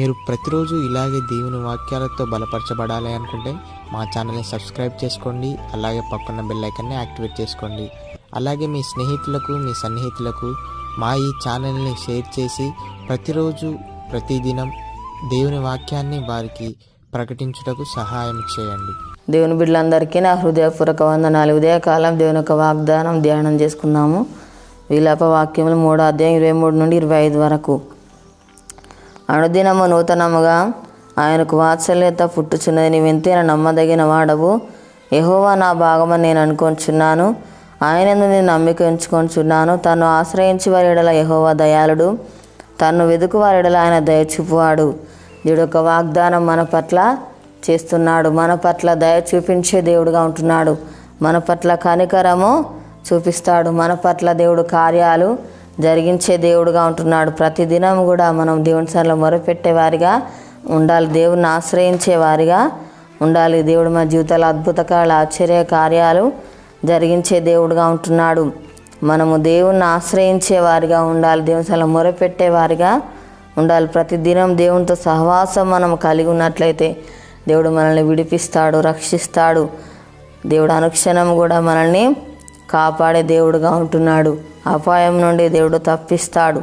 మీరు ప్రతిరోజు ఇలాగే దేవుని వాక్యాలతో బలపరచబడాలి అనుకుంటే మా ఛానల్ని సబ్స్క్రైబ్ చేసుకోండి అలాగే పక్కన బెల్ ఐకాన్ని యాక్టివేట్ చేసుకోండి. అలాగే మీ స్నేహితులకు మీ సన్నిహితులకు మా ఈ ఛానల్ని షేర్ చేసి ప్రతిరోజు ప్రతిదినం దేవుని వాక్యాన్ని వారికి ప్రకటించుటకు సహాయం చేయండి. దేవుని బిడ్డలందరికీ నా హృదయపూర్వక వందనాలు. ఉదయకాలం దేవుని యొక్క వాగ్దానం ధ్యానం చేసుకున్నాము విలాప వాక్యములు మూడో అధ్యాయం ఇరవై మూడు నుండి ఇరవై ఐదు వరకు. అనుదినము నూతనముగా ఆయనకు వాత్సల్యత పుట్టుచున్నది. నీవెంతైనా నమ్మదగిన వాడవు. యహోవా నా భాగమని నేను అనుకొంచున్నాను. ఆయన నేను నమ్మిక ఉంచుకొంచున్నాను తను ఆశ్రయించి వారి ఎడల యహోవా దయాళుడు. తను వెతుకు వారి ఎడల ఆయన దయ చూపువాడు. దేవుడు వాగ్దానం మన పట్ల చేస్తున్నాడు. మన పట్ల దయ చూపించే దేవుడుగా ఉంటున్నాడు. మన పట్ల కనికరము చూపిస్తాడు. మన పట్ల దేవుడు కార్యాలు జరిగించే దేవుడుగా ఉంటున్నాడు. ప్రతిదినం కూడా మనం దేవుని సన్నిలో మొరపెట్టే వారిగా ఉండాలి. దేవుని ఆశ్రయించే వారిగా ఉండాలి. దేవుడు మన జీవితాల అద్భుతకాల ఆశ్చర్య కార్యాలు జరిగించే దేవుడుగా ఉంటున్నాడు. మనము దేవుణ్ణి ఆశ్రయించే వారిగా ఉండాలి. దేవుని సన్నిలో మొరపెట్టే వారిగా ఉండాలి. ప్రతిదినం దేవునితో సహవాసం మనం కలిగి ఉన్నట్లయితే దేవుడు మనల్ని విడిపిస్తాడు రక్షిస్తాడు. దేవుడు అనుక్షణం కూడా మనల్ని కాపాడే దేవుడుగా ఉంటున్నాడు. అపాయం నుండి దేవుడు తప్పిస్తాడు.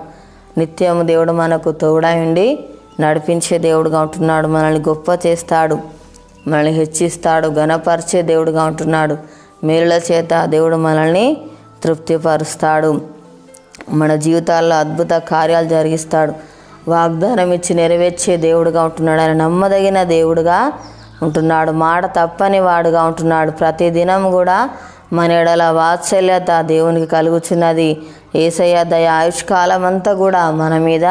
నిత్యము దేవుడు మనకు తోడై ఉండి నడిపించే దేవుడుగా ఉంటున్నాడు. మనల్ని గొప్ప చేస్తాడు. మనల్ని హెచ్చిస్తాడు. ఘనపరిచే దేవుడుగా ఉంటున్నాడు. మేలుల చేత దేవుడు మనల్ని తృప్తిపరుస్తాడు. మన జీవితాల్లో అద్భుత కార్యాలు జరిగిస్తాడు. వాగ్దానం ఇచ్చి నెరవేర్చే దేవుడుగా ఉంటున్నాడు. ఆయన నమ్మదగిన దేవుడుగా ఉంటున్నాడు. మాట తప్పని వాడుగా ఉంటున్నాడు. ప్రతిదినం కూడా మన ఎడల వాత్సల్యత దేవునికి కలుగుచున్నది. ఏసయ్య దయ ఆయుష్కాలం అంతా కూడా మన మీద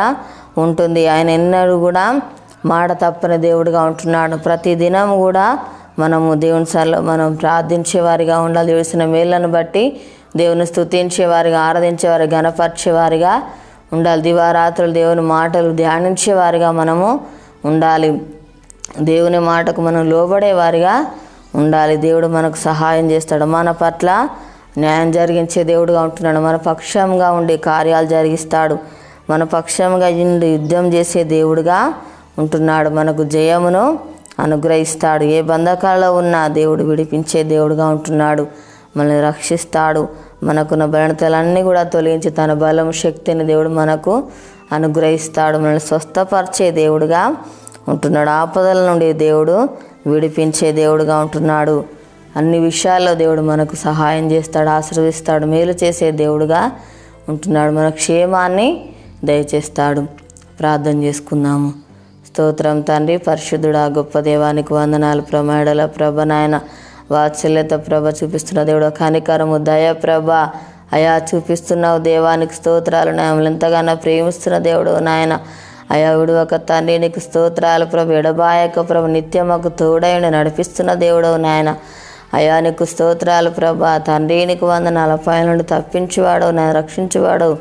ఉంటుంది. ఆయన ఎన్నడూ కూడా మాట తప్పని దేవుడిగా ఉంటున్నాడు. ప్రతిదినం కూడా మనము దేవుని సరలో మనం ప్రార్థించే వారిగా ఉండాలి. చేసిన మేళ్ళను బట్టి దేవుని స్తుతించేవారిగా ఆరాధించేవారి గణపరిచేవారిగా ఉండాలి. దివారాత్రులు దేవుని మాటలు ధ్యానించేవారిగా మనము ఉండాలి. దేవుని మాటకు మనం లోబడేవారిగా ఉండాలి. దేవుడు మనకు సహాయం చేస్తాడు. మన పట్ల న్యాయం జరిగించే దేవుడుగా ఉంటున్నాడు. మన పక్షంగా ఉండి కార్యాలు జరిగిస్తాడు. మన పక్షంగా ఉండి యుద్ధం చేసే దేవుడుగా ఉంటున్నాడు. మనకు జయమును అనుగ్రహిస్తాడు. ఏ బంధకాలలో ఉన్నా దేవుడు విడిపించే దేవుడుగా ఉంటున్నాడు. మనల్ని రక్షిస్తాడు. మనకున్న బలతలన్నీ కూడా తొలగించి తన బలం శక్తిని దేవుడు మనకు అనుగ్రహిస్తాడు. మనల్ని స్వస్థపరిచే దేవుడుగా ఉంటున్నాడు. ఆపదల నుండి దేవుడు విడిపించే దేవుడుగా ఉంటున్నాడు. అన్ని విషయాల్లో దేవుడు మనకు సహాయం చేస్తాడు ఆశీర్వదిస్తాడు మేలు చేసే దేవుడుగా ఉంటున్నాడు. మన క్షేమాన్ని దయచేస్తాడు. ప్రార్థన చేసుకుందాము స్తోత్రం తండ్రి పరిశుద్ధుడా గొప్ప దేవానికి వందనాలు. ప్రమాడల ప్రభ నాయన వాత్సల్యత ప్రభ చూపిస్తున్న దేవుడు కనికరము దయ ప్రభ అయా చూపిస్తున్నావు దేవానికి స్తోత్రాలు. నాయములు ఎంతగానో ప్రేమిస్తున్న దేవుడు నాయన అయా విడువక తండ్రి నీకు స్తోత్రాలు ప్రభు. ఎడబాయక ప్రభు నిత్యం మాకు తోడైన నడిపిస్తున్న దేవుడవు నాయన. అయా నీకు స్తోత్రాలు ప్రభా. తండ్రి నీకు వంద నలభై నుండి తప్పించేవాడు నేను రక్షించేవాడు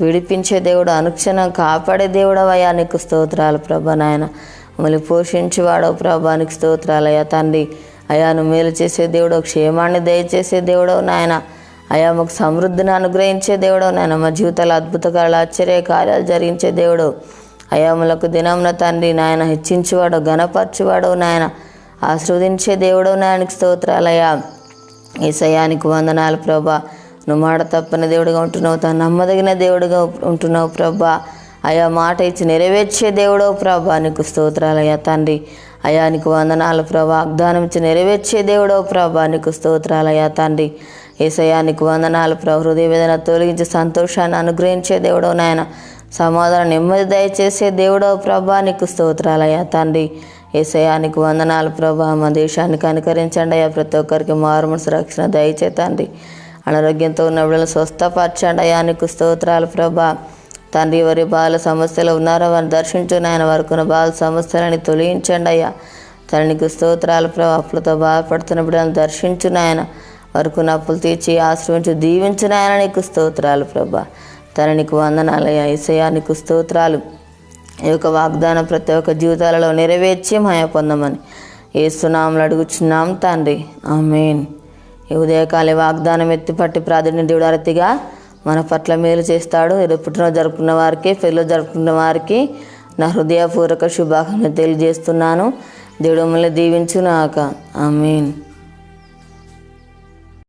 విడిపించే దేవుడు అనుక్షణం కాపాడే దేవుడు అయ్యా నీకు స్తోత్రాలు ప్రభా నాయన. మమ్మల్ని పోషించేవాడు ప్రభా నీకు స్తోత్రాలు అయ్యా తండ్రి. అయా నువ్వు మేలు చేసే దేవుడు క్షేమాన్ని దయచేసే దేవుడవు నాయన. అయా మాకు సమృద్ధిని అనుగ్రహించే దేవుడవు నాయన. మా జీవితాలు అద్భుత కళ ఆశ్చర్య కార్యాలు జరిగించే దేవుడు. అయోములకు దినమున తండ్రి నాయన హెచ్చించేవాడు గణపరచువాడు నాయన ఆస్వాదించే దేవుడు నాయనకి స్తోత్రాలయ్యా. ఈసయానికి వందనాలు ప్రభా. నువ్వు మాట తప్పని దేవుడుగా ఉంటున్నావు తను నమ్మదగిన దేవుడుగా ఉంటున్నావు ప్రభా. అయా మాట ఇచ్చి నెరవేర్చే దేవుడో ప్రభా నీకు స్తోత్రాలయ్యా తండ్రి. అయా నీకు వందనాలు ప్రభా. వాగ్దానం ఇచ్చి నెరవేర్చే దేవుడో ప్రభా నీకు స్తోత్రాలయ్యా తండ్రి. ఏసయా నీకు వందనాలు ప్రభా. హృదయ వేదన తొలగించి సంతోషాన్ని అనుగ్రహించే దేవుడో నాయన. సమాధానం నెమ్మది దయచేసే దేవుడో ప్రభా నీకు స్తోత్రాలయ్యా తండ్రి. ఏసయానికి వందనాలు ప్రభా. మా దేశానికి అనుకరించండి అయ్యా. ప్రతి ఒక్కరికి మారుమనసు రక్షణ దయచే తండ్రి. అనారోగ్యంతో ఉన్న బిడ్డలు స్వస్థపరచండి అయ్యా. నీకు స్తోత్రాలు ప్రభా. తండ్రి ఎవరి బాల సమస్యలు ఉన్నారో వారిని దర్శించు నాయన వరకున్న బాల సమస్యలని తొలగించండి అయ్యా. తండ్రికి స్తోత్రాలు ప్రభా. అప్పులతో బాధపడుతున్న బిడ్డలను దర్శించు నాయన అప్పులు తీర్చి ఆశ్రయించు దీవించు నాయన నీకు స్తోత్రాలు ప్రభా. తననికి వందనాలయ వందనాలయ్యా నీకు స్తోత్రాలు. ఈ యొక్క వాగ్దానం ప్రతి ఒక్క జీవితాలలో నెరవేర్చి మాయ పొందమని ఏసునామలు అడుగుచున్నాం తండ్రి. ఆమెన్. ఈ ఉదయకాలి వాగ్దానం ఎత్తిపట్టి ప్రాధాన్య దేవుడు అరతిగా మన పట్ల మేలు చేస్తాడు. ఏదో పుట్టినరోజు జరుపుకున్న వారికి పెళ్ళి జరుపుకున్న వారికి నా హృదయపూర్వక శుభాకాంక్షలు తెలియజేస్తున్నాను. దేవుడు మిమ్మల్ని దీవించునాక ఆమెన్.